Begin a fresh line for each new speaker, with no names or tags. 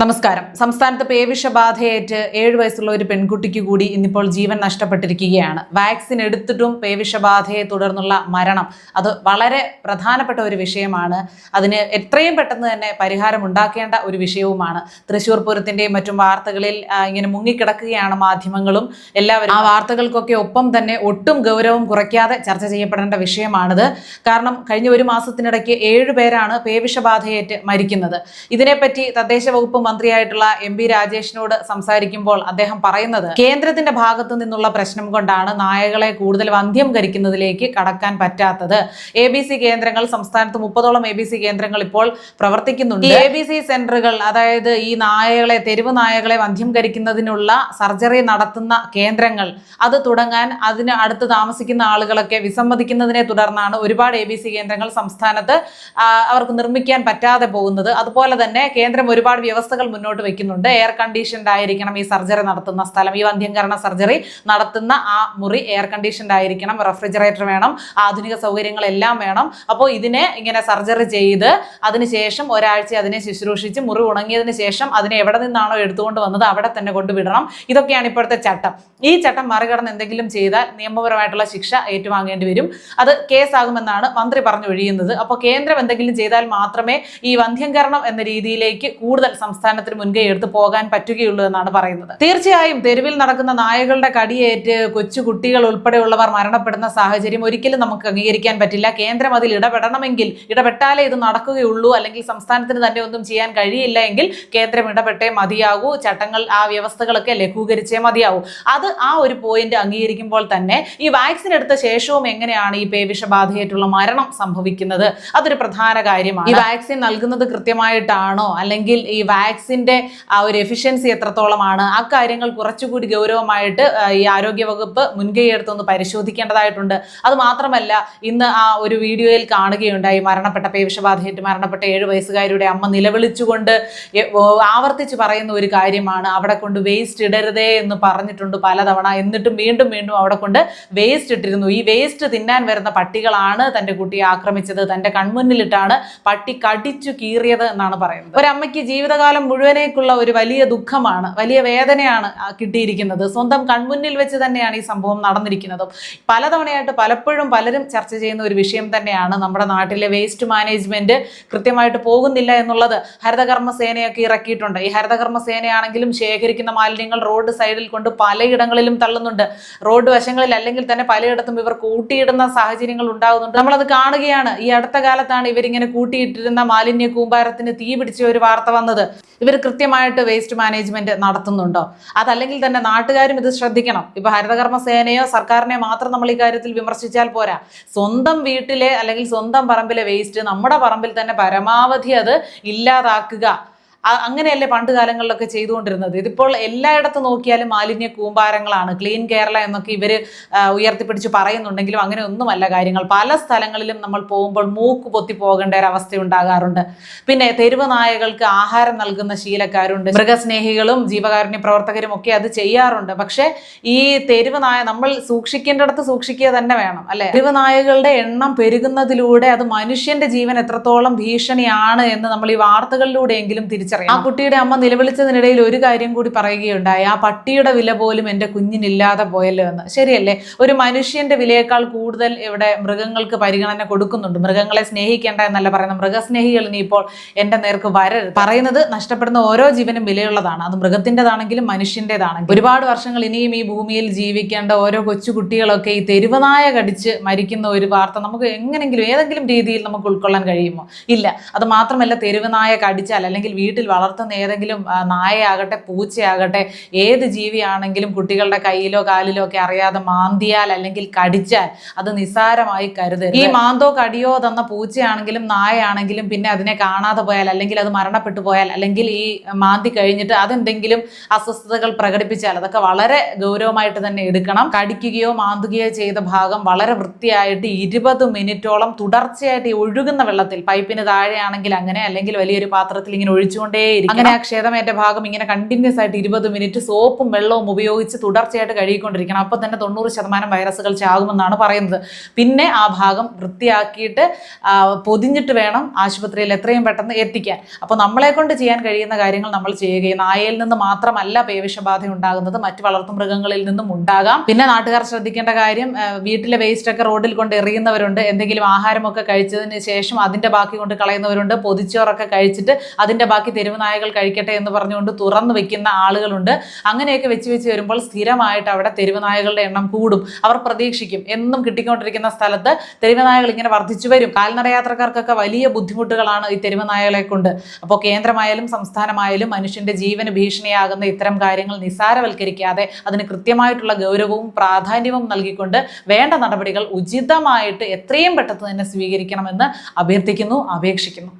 നമസ്കാരം. സംസ്ഥാനത്ത് പേവിഷബാധയേറ്റ് ഏഴ് വയസ്സുള്ള ഒരു പെൺകുട്ടിക്ക് കൂടി ഇന്നിപ്പോൾ ജീവൻ നഷ്ടപ്പെട്ടിരിക്കുകയാണ്. വാക്സിൻ എടുത്തിട്ടും പേവിഷബാധയെ തുടർന്നുള്ള മരണം അത് വളരെ പ്രധാനപ്പെട്ട ഒരു വിഷയമാണ്. അതിന് എത്രയും പെട്ടെന്ന് തന്നെ പരിഹാരം ഉണ്ടാക്കേണ്ട ഒരു വിഷയവുമാണ്. തൃശൂർ പൂരത്തിന്റെയും മറ്റും വാർത്തകളിൽ ഇങ്ങനെ മുങ്ങിക്കിടക്കുകയാണ് മാധ്യമങ്ങളും. എല്ലാവരും ആ വാർത്തകൾക്കൊക്കെ ഒപ്പം തന്നെ ഒട്ടും ഗൗരവം കുറയ്ക്കാതെ ചർച്ച ചെയ്യപ്പെടേണ്ട വിഷയമാണിത്. കാരണം കഴിഞ്ഞ ഒരു മാസത്തിനിടയ്ക്ക് ഏഴ് പേരാണ് പേവിഷബാധയേറ്റ് മരിക്കുന്നത്. ഇതിനെപ്പറ്റി തദ്ദേശ വകുപ്പ് മന്ത്രിയായിട്ടുള്ള എം പി രാജേഷിനോട് സംസാരിക്കുമ്പോൾ അദ്ദേഹം പറയുന്നത് കേന്ദ്രത്തിന്റെ ഭാഗത്തു നിന്നുള്ള പ്രശ്നം കൊണ്ടാണ് നായകളെ കൂടുതൽ വന്ധ്യം കരിക്കുന്നതിലേക്ക് കടക്കാൻ പറ്റാത്തത്. എ ബി സി കേന്ദ്രങ്ങൾ സംസ്ഥാനത്ത് മുപ്പതോളം എ ബി സി കേന്ദ്രങ്ങൾ ഇപ്പോൾ പ്രവർത്തിക്കുന്നുണ്ട്. എ ബി സി സെന്ററുകൾ അതായത് ഈ നായകളെ തെരുവ് നായകളെ വന്ധ്യം കരിക്കുന്നതിനുള്ള സർജറി നടത്തുന്ന കേന്ദ്രങ്ങൾ അത് തുടങ്ങാൻ അതിന് അടുത്ത് താമസിക്കുന്ന ആളുകളൊക്കെ വിസമ്മതിക്കുന്നതിനെ തുടർന്നാണ് ഒരുപാട് എ ബി സി കേന്ദ്രങ്ങൾ സംസ്ഥാനത്ത് അവർക്ക് നിർമ്മിക്കാൻ പറ്റാതെ പോകുന്നത്. അതുപോലെ തന്നെ കേന്ദ്രം ഒരുപാട് വ്യവസ്ഥകൾ മുന്നോട്ട് വെക്കുന്നുണ്ട്. എയർ കണ്ടീഷൻഡ് ആയിരിക്കണം ഈ സർജറി നടത്തുന്ന സ്ഥലം. ഈ വന്ധ്യംകരണ സർജറി നടത്തുന്ന ആ മുറി എയർ കണ്ടീഷൻഡ് ആയിരിക്കണം. റെഫ്രിജറേറ്റർ വേണം. ആധുനിക സൗകര്യങ്ങളെല്ലാം വേണം. അപ്പോൾ ഇതിനെ ഇങ്ങനെ സർജറി ചെയ്ത് അതിനുശേഷം ഒരാഴ്ച അതിനെ ശുശ്രൂഷിച്ച് മുറി ഉണങ്ങിയതിന് ശേഷം അതിനെ എവിടെ നിന്നാണോ എടുത്തുകൊണ്ട് വന്നത് അവിടെ തന്നെ കൊണ്ടുവിടണം ഇതൊക്കെയാണ് ഇപ്പോഴത്തെ ചട്ടം. ഈ ചട്ടം മറികടന്ന് എന്തെങ്കിലും ചെയ്താൽ നിയമപരമായിട്ടുള്ള ശിക്ഷ ഏറ്റുവാങ്ങേണ്ടി വരും. അത് കേസാകുമെന്നാണ് മന്ത്രി പറഞ്ഞു ഒഴിയുന്നത് അപ്പോൾ കേന്ദ്രം എന്തെങ്കിലും ചെയ്താൽ മാത്രമേ ഈ വന്ധ്യംകരണം എന്ന രീതിയിലേക്ക് കൂടുതൽ സംസ്ഥാനത്തിന് മുൻകൈ എടുത്ത് പോകാൻ പറ്റുകയുള്ളൂ എന്നാണ് പറയുന്നത്. തീർച്ചയായും തെരുവിൽ നടക്കുന്ന നായകളുടെ കടിയേറ്റ് കൊച്ചുകുട്ടികൾ ഉൾപ്പെടെയുള്ളവർ മരണപ്പെടുന്ന സാഹചര്യം ഒരിക്കലും നമുക്ക് അംഗീകരിക്കാൻ പറ്റില്ല. കേന്ദ്രം അതിൽ ഇടപെടണമെങ്കിൽ ഇടപെട്ടാലേ ഇത് നടക്കുകയുള്ളൂ. അല്ലെങ്കിൽ സംസ്ഥാനത്തിന് തന്നെ ഒന്നും ചെയ്യാൻ കഴിയില്ല എങ്കിൽ കേന്ദ്രം ഇടപെട്ടേ മതിയാകൂ. ചട്ടങ്ങൾ ആ വ്യവസ്ഥകളൊക്കെ ലഘൂകരിച്ചേ മതിയാവൂ. അത് ആ ഒരു പോയിന്റ് അംഗീകരിക്കുമ്പോൾ തന്നെ ഈ വാക്സിൻ എടുത്ത ശേഷവും എങ്ങനെയാണ് ഈ പേവിഷബാധയായിട്ടുള്ള മരണം സംഭവിക്കുന്നത്? അതൊരു പ്രധാന കാര്യമാണ്. ഈ വാക്സിൻ നൽകുന്നത് കൃത്യമായിട്ടാണോ? അല്ലെങ്കിൽ ഈ വാക്സിന്റെ ആ ഒരു എഫിഷ്യൻസി എത്രത്തോളമാണ്? ആ കാര്യങ്ങൾ കുറച്ചുകൂടി ഗൗരവമായിട്ട് ഈ ആരോഗ്യ വകുപ്പ് മുൻകൈ എടുത്തൊന്ന് പരിശോധിക്കേണ്ടതായിട്ടുണ്ട്. അത് മാത്രമല്ല ഇന്ന് ആ ഒരു വീഡിയോയിൽ കാണുകയുണ്ടായി മരണപ്പെട്ട പേവിഷബാധയേറ്റ് മരണപ്പെട്ട ഏഴ് വയസ്സുകാരിയുടെ അമ്മ നിലവിളിച്ചുകൊണ്ട് ആവർത്തിച്ച് പറയുന്ന ഒരു കാര്യമാണ് അവിടെ കൊണ്ട് വേസ്റ്റ് ഇടരുതേ എന്ന് പറഞ്ഞിട്ടുണ്ട് പലതവണ. എന്നിട്ടും വീണ്ടും വീണ്ടും അവിടെ കൊണ്ട് വേസ്റ്റ് ഇട്ടിരുന്നു. ഈ വേസ്റ്റ് തിന്നാൻ വരുന്ന പട്ടികളാണ് തന്റെ കുട്ടിയെ ആക്രമിച്ചത്. തന്റെ കൺമുന്നിലിട്ടാണ് പട്ടി കടിച്ചു കീറിയത് എന്നാണ് പറയുന്നത്. ഒരമ്മയ്ക്ക് ജീവിതകാലം മുഴുവനേക്കുള്ള ഒരു വലിയ ദുഃഖമാണ് വലിയ വേദനയാണ് കിട്ടിയിരിക്കുന്നത്. സ്വന്തം കൺമുന്നിൽ വെച്ച് തന്നെയാണ് ഈ സംഭവം നടന്നിരിക്കുന്നതും. പലതവണയായിട്ട് പലപ്പോഴും പലരും ചർച്ച ചെയ്യുന്ന ഒരു വിഷയം തന്നെയാണ് നമ്മുടെ നാട്ടിലെ വേസ്റ്റ് മാനേജ്മെന്റ് കൃത്യമായിട്ട് പോകുന്നില്ല എന്നുള്ളത്. ഹരിതകർമ്മ സേനയൊക്കെ ഇറക്കിയിട്ടുണ്ട്. ഈ ഹരിതകർമ്മ സേനയാണെങ്കിലും ശേഖരിക്കുന്ന മാലിന്യങ്ങൾ റോഡ് സൈഡിൽ കൊണ്ട് പലയിടങ്ങളിലും തള്ളുന്നുണ്ട്. റോഡ് വശങ്ങളിൽ അല്ലെങ്കിൽ തന്നെ പലയിടത്തും ഇവർ കൂട്ടിയിടുന്ന സാഹചര്യങ്ങൾ ഉണ്ടാകുന്നുണ്ട്. നമ്മളത് കാണുകയാണ്. ഈ അടുത്ത കാലത്താണ് ഇവരിങ്ങനെ കൂട്ടിയിട്ടിരുന്ന മാലിന്യ കൂമ്പാരത്തിന് തീ പിടിച്ച ഒരു വാർത്ത വന്നത്. ഇവർ കൃത്യമായിട്ട് വേസ്റ്റ് മാനേജ്മെന്റ് നടത്തുന്നുണ്ടോ? അതല്ലെങ്കിൽ തന്നെ നാട്ടുകാരും ഇത് ശ്രദ്ധിക്കണം. ഇപ്പൊ ഹരിതകർമ്മ സേനയോ സർക്കാരിനെ മാത്രം നമ്മൾ ഈ കാര്യത്തിൽ വിമർശിച്ചാൽ പോരാ. സ്വന്തം വീട്ടിലെ അല്ലെങ്കിൽ സ്വന്തം പറമ്പിലെ വേസ്റ്റ് നമ്മുടെ പറമ്പിൽ തന്നെ പരമാവധി അത് ഇല്ലാതാക്കുക. അങ്ങനെയല്ലേ പണ്ട് കാലങ്ങളിലൊക്കെ ചെയ്തുകൊണ്ടിരുന്നത്? ഇതിപ്പോൾ എല്ലായിടത്തും നോക്കിയാലും മാലിന്യ കൂമ്പാരങ്ങളാണ്. ക്ലീൻ കേരള എന്നൊക്കെ ഇവർ ഉയർത്തിപ്പിടിച്ച് പറയുന്നുണ്ടെങ്കിലും അങ്ങനെ ഒന്നുമല്ല കാര്യങ്ങൾ. പല സ്ഥലങ്ങളിലും നമ്മൾ പോകുമ്പോൾ മൂക്ക് പൊത്തി പോകേണ്ട ഒരു അവസ്ഥ ഉണ്ടാകാറുണ്ട്. പിന്നെ തെരുവ് നായകൾക്ക് ആഹാരം നൽകുന്ന ശീലക്കാരുണ്ട്. മൃഗസ്നേഹികളും ജീവകാരുണ്യ പ്രവർത്തകരും ഒക്കെ അത് ചെയ്യാറുണ്ട്. പക്ഷേ ഈ തെരുവ് നായ നമ്മൾ സൂക്ഷിക്കേണ്ടടത്ത് സൂക്ഷിക്കുക തന്നെ വേണം അല്ലെ? തെരുവ് നായകളുടെ എണ്ണം പെരുകുന്നതിലൂടെ അത് മനുഷ്യന്റെ ജീവൻ എത്രത്തോളം ഭീഷണിയാണ് എന്ന് നമ്മൾ ഈ വാർത്തകളിലൂടെയെങ്കിലും തിരിച്ചറിയാം ആ കുട്ടിയുടെ അമ്മ നിലവിളിച്ചതിനിടയിൽ ഒരു കാര്യം കൂടി പറയുകയുണ്ടായി. ആ പട്ടിയുടെ വില പോലും എന്റെ കുഞ്ഞിനില്ലാതെ പോയല്ലോ എന്ന്. ശരിയല്ലേ? ഒരു മനുഷ്യന്റെ വിലയേക്കാൾ കൂടുതൽ ഇവിടെ മൃഗങ്ങൾക്ക് പരിഗണന കൊടുക്കുന്നുണ്ട്. മൃഗങ്ങളെ സ്നേഹിക്കേണ്ട എന്നല്ല പറയുന്നത്. മൃഗസ്നേഹികൾ ഇനിയിപ്പോൾ എന്റെ നേർക്ക് വരരുത്. പറയുന്നത് നഷ്ടപ്പെടുന്ന ഓരോ ജീവനും വിലയുള്ളതാണ്. അത് മൃഗത്തിന്റെതാണെങ്കിലും മനുഷ്യന്റെതാണെങ്കിലും. ഒരുപാട് വർഷങ്ങൾ ഇനിയും ഈ ഭൂമിയിൽ ജീവിക്കേണ്ട ഓരോ കൊച്ചു കുട്ടികളൊക്കെ ഈ തെരുവനായ കടിച്ച് മരിക്കുന്ന ഒരു വാർത്ത നമുക്ക് എങ്ങനെങ്കിലും ഏതെങ്കിലും രീതിയിൽ നമുക്ക് ഉൾക്കൊള്ളാൻ കഴിയുമോ? ഇല്ല. അത് മാത്രമല്ല തെരുവനായ കടിച്ചാൽ അല്ലെങ്കിൽ വീട്ടിൽ വളർത്തുന്ന ഏതെങ്കിലും നായയാകട്ടെ പൂച്ചയാകട്ടെ ഏത് ജീവിയാണെങ്കിലും കുട്ടികളുടെ കയ്യിലോ കാലിലോ ഒക്കെ അറിയാതെ മാന്തിയാൽ അല്ലെങ്കിൽ കടിച്ചാൽ അത് നിസ്സാരമായി കരുതരുത്. ഈ മാന്തോ കടിയോ തന്ന പൂച്ചയാണെങ്കിലും നായയാണെങ്കിലും പിന്നെ അതിനെ കാണാതെ പോയാൽ അല്ലെങ്കിൽ അത് മരണപ്പെട്ടു പോയാൽ അല്ലെങ്കിൽ ഈ മാന്തി കഴിഞ്ഞിട്ട് അതെന്തെങ്കിലും അസ്വസ്ഥതകൾ പ്രകടിപ്പിച്ചാൽ അതൊക്കെ വളരെ ഗൗരവമായിട്ട് തന്നെ എടുക്കണം. കടിക്കുകയോ മാന്തുകയോ ചെയ്ത ഭാഗം വളരെ വൃത്തിയായിട്ട് ഇരുപത് മിനിറ്റോളം തുടർച്ചയായിട്ട് ഒഴുകുന്ന വെള്ളത്തിൽ പൈപ്പിന് താഴെയാണെങ്കിൽ അങ്ങനെ അല്ലെങ്കിൽ വലിയൊരു പാത്രത്തിൽ ഇങ്ങനെ ഒഴിച്ചുകൊണ്ട് അങ്ങനെ ആ ക്ഷേതമേറ്റ ഭാഗം ഇങ്ങനെ കണ്ടിന്യൂസ് ആയിട്ട് ഇരുപത് മിനിറ്റ് സോപ്പും വെള്ളവും ഉപയോഗിച്ച് തുടർച്ചയായിട്ട് കഴുകിക്കൊണ്ടിരിക്കണം. അപ്പോൾ തന്നെ തൊണ്ണൂറ് ശതമാനം വൈറസുകൾ ചാകുമെന്നാണ് പറയുന്നത്. പിന്നെ ആ ഭാഗം വൃത്തിയാക്കിയിട്ട് പൊതിഞ്ഞിട്ട് വേണം ആശുപത്രിയിൽ എത്രയും പെട്ടെന്ന് എത്തിക്കാൻ. അപ്പോൾ നമ്മളെ കൊണ്ട് ചെയ്യാൻ കഴിയുന്ന കാര്യങ്ങൾ നമ്മൾ ചെയ്യുകയും നായയിൽ നിന്ന് മാത്രമല്ല പേവിഷബാധ ഉണ്ടാകുന്നത് മറ്റ് വളർത്തുമൃഗങ്ങളിൽ നിന്നും ഉണ്ടാകാം. പിന്നെ നാട്ടുകാർ ശ്രദ്ധിക്കേണ്ട കാര്യം വീട്ടിലെ വേസ്റ്റൊക്കെ റോഡിൽ കൊണ്ട് എറിയുന്നവരുണ്ട്. എന്തെങ്കിലും ആഹാരമൊക്കെ കഴിച്ചതിന് ശേഷം അതിന്റെ ബാക്കി കൊണ്ട് കളയുന്നവരുണ്ട്. പൊതിച്ചോറൊക്കെ കഴിച്ചിട്ട് അതിന്റെ ബാക്കി തെരുവ് നായകൾ കഴിക്കട്ടെ എന്ന് പറഞ്ഞുകൊണ്ട് തുറന്നു വെക്കുന്ന ആളുകളുണ്ട്. അങ്ങനെയൊക്കെ വെച്ച് വെച്ച് വരുമ്പോൾ സ്ഥിരമായിട്ട് അവിടെ തെരുവ് നായകളുടെ എണ്ണം കൂടും. അവർ പ്രതീക്ഷിക്കും. എന്നും കിട്ടിക്കൊണ്ടിരിക്കുന്ന സ്ഥലത്ത് തെരുവ് നായകൾ ഇങ്ങനെ വർദ്ധിച്ചു വരും. കാൽനട യാത്രക്കാർക്കൊക്കെ വലിയ ബുദ്ധിമുട്ടുകളാണ് ഈ തെരുവ് നായകളെ കൊണ്ട്. അപ്പോൾ കേന്ദ്രമായാലും സംസ്ഥാനമായാലും മനുഷ്യന്റെ ജീവന് ഭീഷണിയാകുന്ന ഇത്തരം കാര്യങ്ങൾ നിസാരവൽക്കരിക്കാതെ അതിന് കൃത്യമായിട്ടുള്ള ഗൗരവവും പ്രാധാന്യവും നൽകിക്കൊണ്ട് വേണ്ട നടപടികൾ ഉചിതമായിട്ട് എത്രയും പെട്ടെന്ന് തന്നെ സ്വീകരിക്കണമെന്ന് അഭ്യർത്ഥിക്കുന്നു അപേക്ഷിക്കുന്നു.